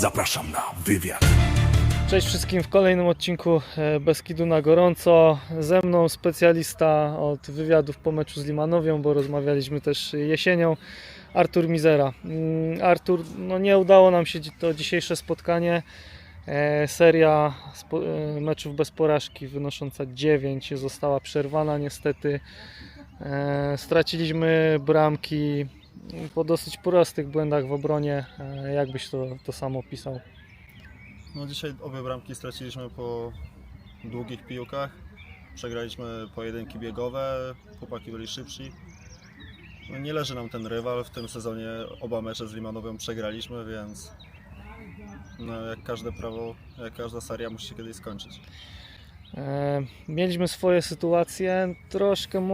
Zapraszam na wywiad. Cześć wszystkim w kolejnym odcinku e, Beskidu na gorąco. Ze mną specjalista od wywiadów po meczu z Limanowią, bo rozmawialiśmy też jesienią. Artur Mizera. Mm, Artur, no nie udało nam się to dzisiejsze spotkanie. E, Seria e, meczów bez porażki wynosząca 9 została przerwana niestety. Straciliśmy bramki po dosyć prostych błędach w obronie. E, Jak byś to, to samo opisał? No dzisiaj obie bramki straciliśmy po długich piłkach. Przegraliśmy pojedynki biegowe, chłopaki byli szybsi. No nie leży nam ten rywal, w tym sezonie oba mecze z Limanową przegraliśmy, więc no jak każde prawo, jak każda seria musi się kiedyś skończyć. E, Mieliśmy swoje sytuacje. Troszkę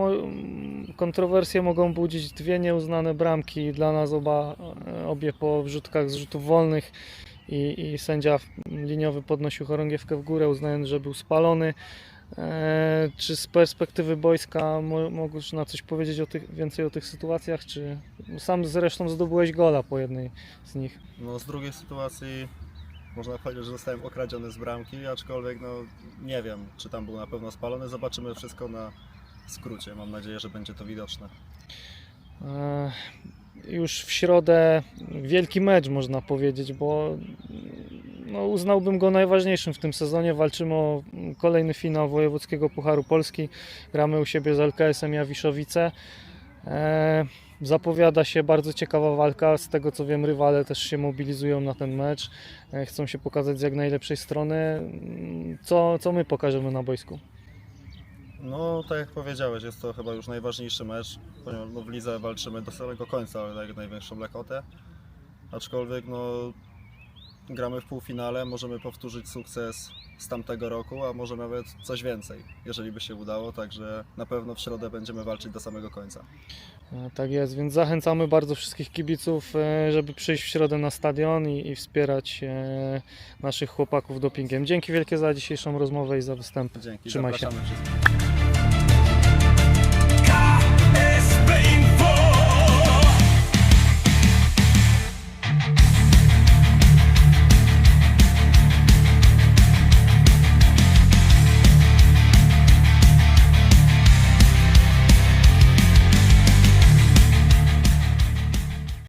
kontrowersje mogą budzić dwie nieuznane bramki dla nas oba, e, obie po wrzutkach z rzutów wolnych i, i sędzia liniowy podnosił chorągiewkę w górę, uznając, że był spalony. E, Czy z perspektywy boiska mo- mogłeś na coś powiedzieć o tych, więcej o tych sytuacjach? Czy sam zresztą zdobyłeś gola po jednej z nich? No z drugiej sytuacji można powiedzieć, że zostałem okradziony z bramki, aczkolwiek no nie wiem, czy tam był na pewno spalony. Zobaczymy wszystko na skrócie. Mam nadzieję, że będzie to widoczne. E, Już w środę wielki mecz można powiedzieć, bo no, uznałbym go najważniejszym w tym sezonie. Walczymy o kolejny finał Wojewódzkiego Pucharu Polski. Gramy u siebie z LKS-em Jawiszowice. E, Zapowiada się bardzo ciekawa walka. Z tego co wiem, rywale też się mobilizują na ten mecz. E, Chcą się pokazać z jak najlepszej strony. Co, co my pokażemy na boisku? No, tak jak powiedziałeś, jest to chyba już najważniejszy mecz, ponieważ no, w lidze walczymy do samego końca, ale jak największą lekotę. Aczkolwiek no, gramy w półfinale, możemy powtórzyć sukces z tamtego roku, a może nawet coś więcej, jeżeli by się udało, także na pewno w środę będziemy walczyć do samego końca. E, Tak jest, więc zachęcamy bardzo wszystkich kibiców, e, żeby przyjść w środę na stadion i, i wspierać e, naszych chłopaków dopingiem. Dzięki wielkie za dzisiejszą rozmowę i za występ. Dzięki, Trzymaj się. wszystkich.